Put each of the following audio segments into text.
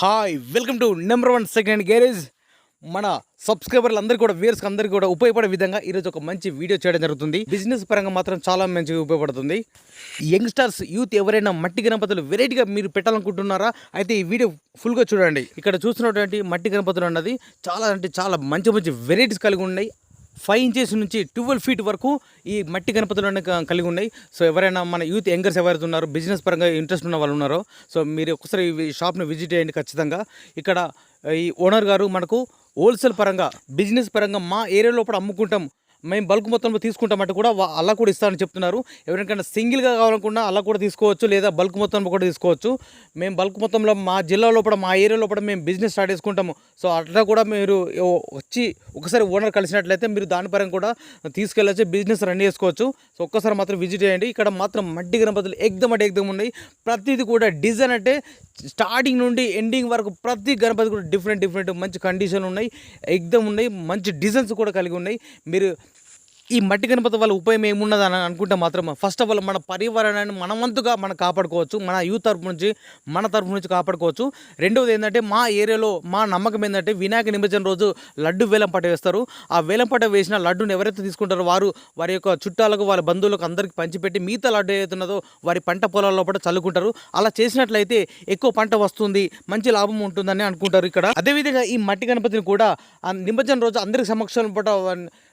Hi welcome to number one second garage. మన సబ్స్క్రైబర్లు అందరికీ కూడా వ్యూర్స్ అందరికీ కూడా ఉపయోగపడే విధంగా ఈరోజు ఒక మంచి వీడియో చేయడం జరుగుతుంది. బిజినెస్ పరంగా మాత్రం చాలా మంచిగా ఉపయోగపడుతుంది. యంగ్స్టర్స్ యూత్ ఎవరైనా మట్టి గణపతులు వెరైటీగా మీరు పెట్టాలనుకుంటున్నారా? అయితే ఈ వీడియో ఫుల్గా చూడండి. ఇక్కడ చూస్తున్నటువంటి మట్టి గణపతులు అన్నది చాలా అంటే చాలా మంచి మంచి వెరైటీస్ కలిగి ఉన్నాయి. ఫైవ్ ఇంచెస్ నుంచి ట్వెల్వ్ ఫీట్ వరకు ఈ మట్టి గణపతులు కలిగి ఉన్నాయి. సో ఎవరైనా మన యూత్ యంగర్స్ ఎవరైతే ఉన్నారో బిజినెస్ పరంగా ఇంట్రెస్ట్ ఉన్న వాళ్ళు ఉన్నారో సో మీరు ఒకసారి ఈ షాప్ని విజిట్ చేయండి ఖచ్చితంగా. ఇక్కడ ఈ ఓనర్ గారు మనకు హోల్సేల్ పరంగా బిజినెస్ పరంగా మా ఏరియా లోపల అమ్ముకుంటాం. మేము బల్క్ మొత్తంలో తీసుకుంటామంటే కూడా అలా కూడా ఇస్తారని చెప్తున్నారు. ఎవరికైనా సింగిల్గా కావాలనుకున్నా అలా కూడా తీసుకోవచ్చు లేదా బల్క్ మొత్తంలో కూడా తీసుకోవచ్చు. మేము బల్క్ మొత్తంలో మా జిల్లా లోపల మా ఏరియా లోపల మేము బిజినెస్ స్టార్ట్ చేసుకుంటాము. సో అట్లా కూడా మీరు వచ్చి ఒకసారి ఓనర్ కలిసినట్లయితే మీరు దాని పరంగా కూడా తీసుకెళ్ళచ్చు బిజినెస్ రన్ చేసుకోవచ్చు. సో ఒక్కసారి మాత్రం విజిట్ చేయండి. ఇక్కడ మాత్రం మట్టి గణపతులు ఎగ్దం అంటే ఎగ్దం ఉన్నాయి. ప్రతిదీ కూడా డిజైన్ అంటే స్టార్టింగ్ నుండి ఎండింగ్ వరకు ప్రతి గణపతి కూడా డిఫరెంట్ డిఫరెంట్ మంచి కండిషన్ ఉన్నాయి. ఎగ్దమ్ ఉన్నాయి. మంచి డిజైన్స్ కూడా కలిగి ఉన్నాయి. మీరు ఈ మట్టి గణపతి వల్ల ఉపయోగం ఏమున్నది అని అనుకుంటే మాత్రం ఫస్ట్ ఆఫ్ ఆల్ మన పర్యావరణాన్ని మనవంతుగా మనం కాపాడుకోవచ్చు. మన యూత్ తరపు నుంచి మన తరపు నుంచి కాపాడుకోవచ్చు. రెండవది ఏంటంటే మా ఏరియాలో మా నమ్మకం ఏంటంటే వినాయక నిమజ్జన రోజు లడ్డు వేలం పట వేస్తారు. ఆ వేలం పట వేసిన లడ్డుని ఎవరైతే తీసుకుంటారో వారు వారి యొక్క చుట్టాలకు వాళ్ళ బంధువులకు అందరికీ పంచిపెట్టి మిగతా లడ్డు ఏదైతున్నదో వారి పంట పొలాల్లో కూడా చల్లుకుంటారు. అలా చేసినట్లయితే ఎక్కువ పంట వస్తుంది మంచి లాభం ఉంటుందని అనుకుంటారు ఇక్కడ. అదేవిధంగా ఈ మట్టి గణపతిని కూడా ఆ రోజు అందరికి సమక్షంలో పూట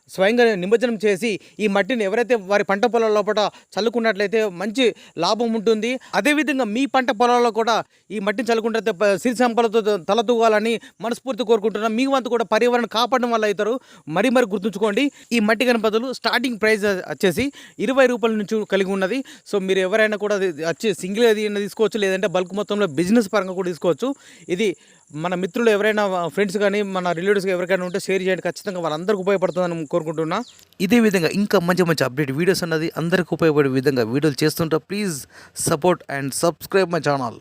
స్వయంగా నిమజ్జనం చేసి ఈ మట్టిని ఎవరైతే వారి పంట పొలాల లోపల చల్లుకున్నట్లయితే మంచి లాభం ఉంటుంది. అదేవిధంగా మీ పంట పొలాల్లో కూడా ఈ మట్టిని చల్లుకుంటే సిరి సంపలతో తలతూగాలని మనస్ఫూర్తి కోరుకుంటున్నాం. మీ వంతు కూడా పర్యావరణం కాపాడడం వల్ల అవుతారు. మరీ మరి గుర్తుంచుకోండి ఈ మట్టి గణపతులు స్టార్టింగ్ ప్రైస్ వచ్చేసి ఇరవై రూపాయల నుంచి కలిగి ఉన్నది. సో మీరు ఎవరైనా కూడా వచ్చి సింగిల్ అది తీసుకోవచ్చు లేదంటే బల్క్ మొత్తంలో బిజినెస్ పరంగా కూడా తీసుకోవచ్చు. ఇది మన మిత్రులు ఎవరైనా ఫ్రెండ్స్ కానీ మన రిలేటివ్స్ ఎవరికైనా ఉంటే షేర్ చేయండి. ఖచ్చితంగా వాళ్ళందరికీ ఉపయోగపడుతుందని కోరుకుంటున్నా. ఇదే విధంగా ఇంకా మంచి మంచి అప్డేట్ వీడియోస్ అన్నది అందరికీ ఉపయోగపడే విధంగా వీడియోలు చేస్తుంటా please support and subscribe my channel.